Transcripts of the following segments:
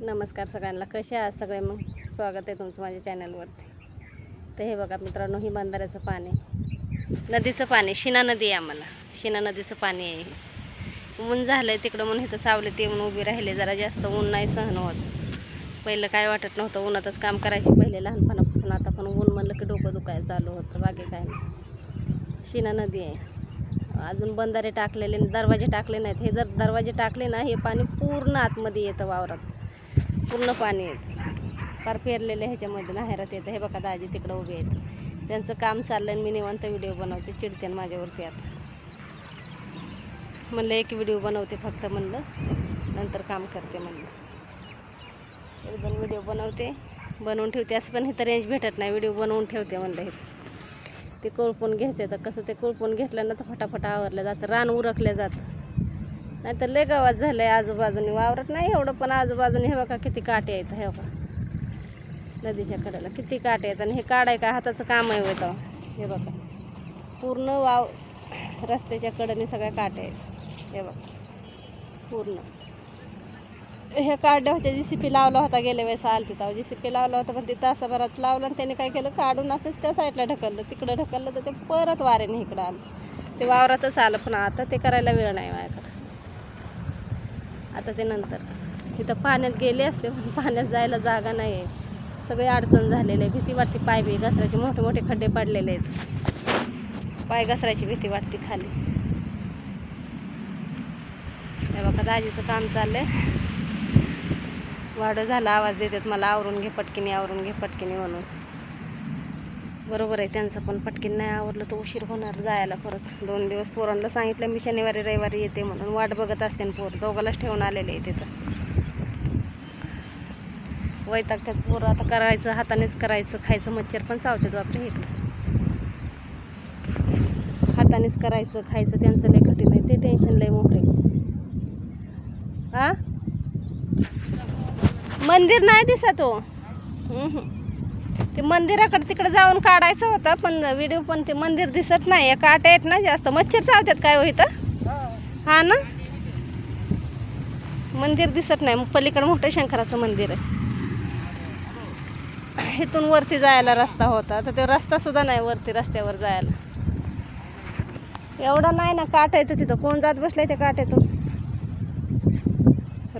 नमस्कार सगळ्यांना. कसे आहात सगळे मग? स्वागत आहे तुमचं माझ्या चॅनलवरती. तर हे बघा मित्रांनो ही बंधाऱ्याचं पाणी नदीचं पाणी शिना नदी आहे आम्हाला. शिना नदीचं पाणी आहे ऊन झालं आहे तिकडं म्हणून इथं सावलीत येऊन उभी राहिले. जरा जास्त ऊन नाही सहन होत. पहिलं काय वाटत नव्हतं उन्हातच काम करायचे. पहिले लहानपणापासून आता पण ऊन म्हणलं की डोकं दुखायला चालू होतं. बाकी काय नाही. शिना नदी आहे. अजून बंधारे टाकलेले दरवाजे टाकले नाहीत. हे जर दरवाजे टाकले ना हे पाणी पूर्ण आतमध्ये येतं वावरात. पूर्ण पाणी येतं. फार पेरलेलं ह्याच्यामध्ये नाहेरात येतं. हे बघा दाजी तिकडं उभे आहेत. त्यांचं काम चाललं आणि मी निवांत व्हिडिओ बनवते. चिडते माझ्यावरती आता. म्हणलं एक व्हिडिओ बनवते फक्त म्हणलं. नंतर काम करते म्हणलं. एक दोन व्हिडिओ बनवते. बनवून ठेवते. असं पण इथं रेंज भेटत नाही. व्हिडिओ बनवून ठेवते म्हणलं हे ते कोळपून घेते. तर कसं ते कोळपून घेतल्यानं तर फटाफट आवरलं जातं. रान उरकलं जातं. नाही तर लय गावात झालं आहे आजूबाजूने. वावरत नाही एवढं पण आजूबाजूने हे बघा किती काटे आहेत हे बघा. नदीच्या कडेला किती काटे आहेत. आणि हे काढाय का? हाताचं काम आहे होतं हे बघा. पूर्ण वाव रस्त्याच्या कडेने सगळ्या काटे आहेत. हे बघा. पूर्ण. हे काढल्या होत्या जी सी पी लावला होता गेल्या वेळेस आलं तिथं जी सी पी लावला होता पण ते तासाभरात लावलं आणि त्याने काय केलं? काढून असंच त्या साईडला ढकललं. तिकडं ढकललं तर ते परत वाऱ्याने इकडं आलं. ते वावरातच आलं पण आता ते करायला वेळ नाही माझ्याकडे. आता ते नंतर. इथं पाण्यात गेले असते पण पाण्यात जायला जागा नाही आहे सगळी अडचण झालेली आहे. भीती वाटते पाय बी घसरायचे. मोठे मोठे खड्डे पडलेले आहेत. पाय घसरायची भीती वाटते खाली. हे बघा दाजीचं काम चाललंय. वाढ झाला आवाज देतात मला आवरून घे पटकिनी आवरून घे पटकिनी म्हणून. बरोबर आहे त्यांचं पण पटकीन नाही आवडलं तर उशीर होणार जायला परत. दोन दिवस पोरांना सांगितलं मी शनिवारी रविवारी येते म्हणून वाट बघत असते पोर दोघालाच ठेवून आलेले आहे तिथं वैतागतात पोर आता करायचं हातानेच करायचं खायचं मच्छर पण चावतात बापरे इकडं. हातानेच करायचं खायचं त्यांचं लय कठीण आहे ते टेन्शन लय मोठे हा मंदिर नाही दिसा तो हो. हम्म. ते मंदिराकडे तिकडे जाऊन काढायचं होतं पण व्हिडिओ पण ते मंदिर दिसत नाही. काट्या आहेत ना जास्त. मच्छर चावतात काय हो इथं? हा. ना? मंदिर दिसत नाही. पलीकडे मोठं शंकराचं मंदिर आहे. इथून वरती जायला रस्ता होता. तर ते रस्ता सुद्धा नाही वरती रस्त्यावर जायला. एवढा नाही ना काट येतं तिथं. कोण जात बसलाय त्या काट्यातून?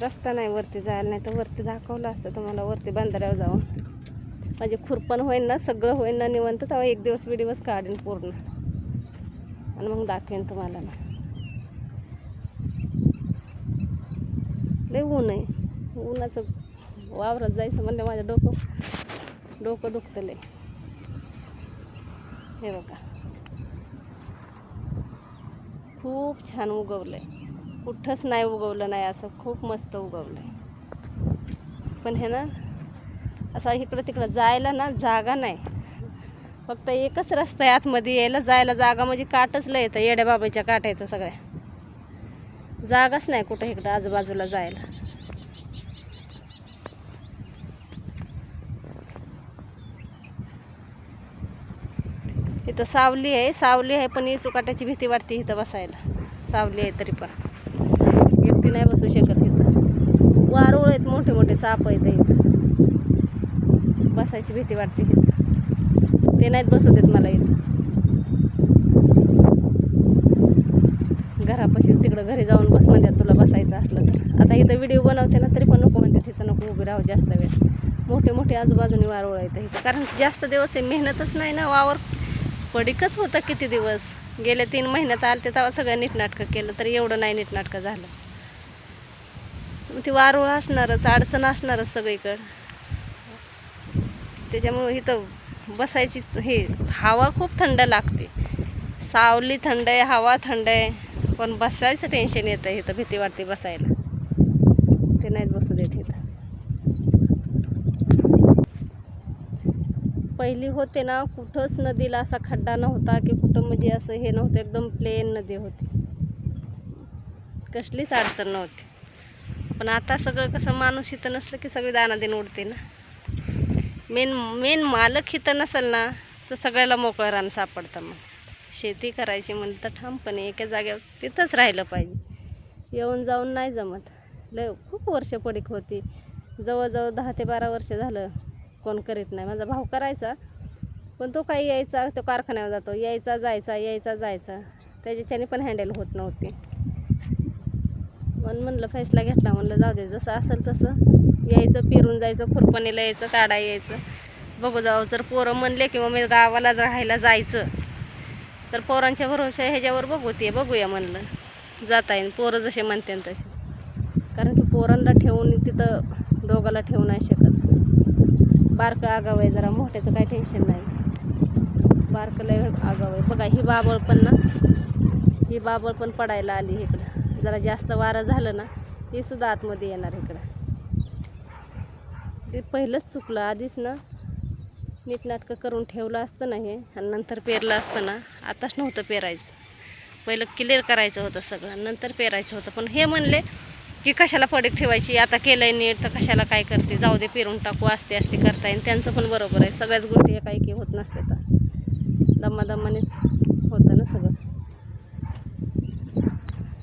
रस्ता नाही वरती जायला. नाही तर वरती दाखवलं असतं तुम्हाला. वरती बंधाऱ्यावर जाऊन. माझे खुरपण होईन ना सगळं होईन ना निवंत तेव्हा एक दिवस व्हिडिओच काढेन पूर्ण. आणि मग दाखवेन तुम्हाला ना लय ऊन आहे. ऊनाचं वावरात जायचं म्हणलं माझं डोकं डोकं दुखतं लय. हे बघा. खूप छान उगवलंय. कुठंच नाही उगवलं नाही असं खूप मस्त उगवलंय. पण हे ना असा इकडं तिकडं जायला ना जागा नाही. फक्त एकच रस्ता आहे आतमध्ये यायला जायला जागा म्हणजे काटच लय येतं येड्या बाबाच्या काट येतं सगळ्या. जागाच नाही कुठं इकडं आजूबाजूला जायला. इथं सावली आहे सावली आहे पण चुकाट्याची भीती वाटते इथं बसायला. सावली आहे तरी पण. एकटी नाही बसू शकत इथं. वारुळ आहेत मोठे मोठे साप आहेत इथं. बसायची भीती वाटते इथं. ते नाहीत बसू देत मला इथं. घरापाशी तिकडं घरी जाऊन बस म्हणतात तुला बसायचं असलं तर. आता इथं व्हिडिओ बनवते ना तरी पण नको म्हणते तिथं नको उभी राहू जास्त वेळ. मोठे मोठे आजूबाजूने वारूळ आहेत इथं. कारण जास्त दिवस ते मेहनतच नाही ना वावर पडीकच होतं किती दिवस. गेल्या तीन महिन्यात आलं ते तेव्हा सगळं नीटनाटकं केलं तर एवढं नाही नीटनाटकं झालं. ती वारुळ असणारच अडचण असणारच सगळीकडं. त्याच्यामुळं इथं बसायची हे हवा खूप थंड लागते. सावली थंड आहे हवा थंड आहे पण बसायचं टेन्शन येतं इथं भीती वाटते बसायला. ते नाहीत बसू देत इथं. पहिली होते ना कुठंच नदीला असा खड्डा नव्हता की कुठं म्हणजे असं हे नव्हतं एकदम प्लेन नदी होती. कसलीच अडचण नव्हती. पण आता सगळं कसं माणूस इथं नसलं की सगळी दानादिन उडते ना. मेन मेन मालक इथं नसेल ना तर सगळ्याला मोकळं रान सापडतं मग. शेती करायची म्हणलं तर ठामपणे एका जागेवर तिथंच राहिलं पाहिजे. येऊन जाऊन नाही जमत. लय खूप वर्ष पडीक होती. जवळजवळ दहा ते बारा वर्ष झालं कोण करीत नाही. माझा भाऊ करायचा पण तो काही यायचा तो कारखान्यावर जातो. यायचा जायचा यायचा जायचा. त्याच्याने पण हँडल होत नव्हती. म्हणून म्हणलं फैसला घेतला. म्हणलं जाऊ दे जसं असेल तसं. यायचं फिरून जायचं खुरपणीला यायचं काढा यायचं. बघू जाऊ जर पोरं म्हणले किंवा मी गावाला राहायला जायचं. तर पोरांच्या भरोशा ह्याच्यावर बघू ते बघूया म्हणलं. जाता येईल पोरं जसे म्हणते तसे. कारण की पोरांना ठेवून तिथं दोघाला ठेवू नाही शकत. बारकं आगाव आहे जरा मोठ्याचं काही टेन्शन नाही. बारकं लय आगाव आहे. बघा ही बाबळ पण ना ही बाबळ पण पडायला आली इकडं. जरा जास्त वारं झालं ना ही सुद्धा आतमध्ये येणार इकडं. ते पहिलंच चुकलं आधीच ना. नीटनाटकं करून ठेवलं असतं ना हे आणि नंतर पेरलं असतं ना. आताच नव्हतं पेरायचं. पहिलं क्लिअर करायचं होतं सगळं नंतर पेरायचं होतं. पण हे म्हणले की कशाला पडीक ठेवायची? आता केलंय नीट तर कशाला काय करते? जाऊ दे पेरून टाकू असते असते करता येईल. त्यांचं पण बरोबर आहे. सगळ्याच गोष्टी एका काही होत नसते तर. दमादमानेच होतं ना सगळं.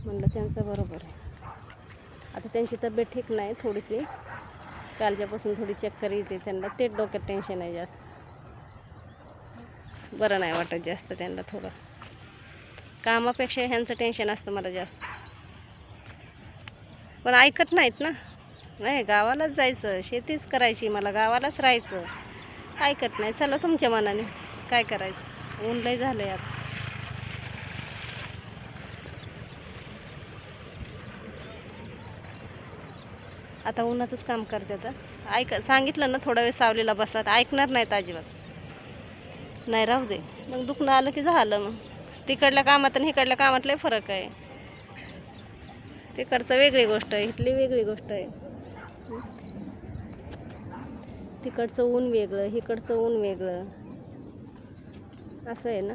म्हणलं त्यांचं बरोबर आहे. आता त्यांची तब्येत ठीक नाही थोडीशी. कालच्यापासून थोडी चक्कर येते त्यांना. तेच डोक्यात टेन्शन आहे जास्त. बरं नाही वाटत जास्त त्यांना थोडं. कामापेक्षा ह्यांचं टेन्शन असतं मला जास्त. पण ऐकत नाहीत ना. नाही गावालाच जायचं. शेतीच करायची मला. गावालाच राहायचं. ऐकत नाही. चला तुमच्या मनाने. काय करायचं? ऊन लय झालं यात आता उन्हातच काम करते तर ऐक सांगितलं ना थोडा वेळ सावलीला बसत. ऐकणार नाहीत अजिबात. नाही राहू दे. मग दुखणं आलं की झालं मग. तिकडल्या कामात आणि इकडल्या कामातलाही फरक आहे. तिकडचं वेगळी गोष्ट आहे. इथली वेगळी गोष्ट आहे. तिकडचं ऊन वेगळं इकडचं ऊन वेगळं. असं आहे ना.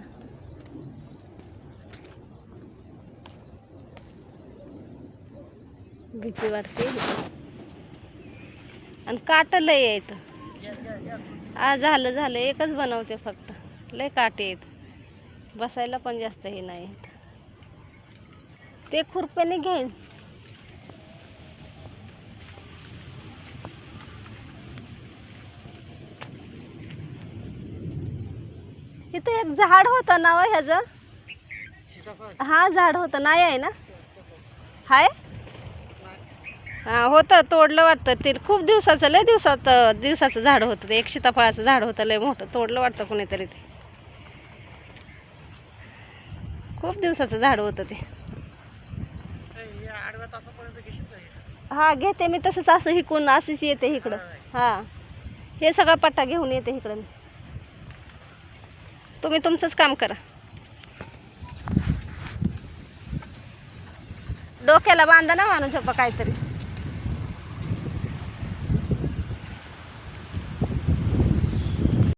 भीती वाटते. आणि काट लय येत. आ झालं झालं. एकच बनवते फक्त. लय काटे येत. बसायला पण जास्त हे नाही ते खुरप्याने घेईन. इथं एक झाड होतं ना व ह्याचं. हा झाड होतं. नाही आहे ना? हाय? होतं तोडलं वाटतं. ते खूप दिवसाचं लय दिवसात दिवसाचं झाड होतं. ते एक सीताफळाचं झाड होतं लय मोठं. तोडलं वाटतं कुणीतरी ते. खूप दिवसाचं झाड होतं ते. हा घेते मी तसंच असं हिकून अशीच येते इकडं. हा. हे सगळा पट्टा घेऊन येते इकडं मी. तुम्ही तुमचंच काम करा. डोक्याला बांधा ना माणूस काहीतरी.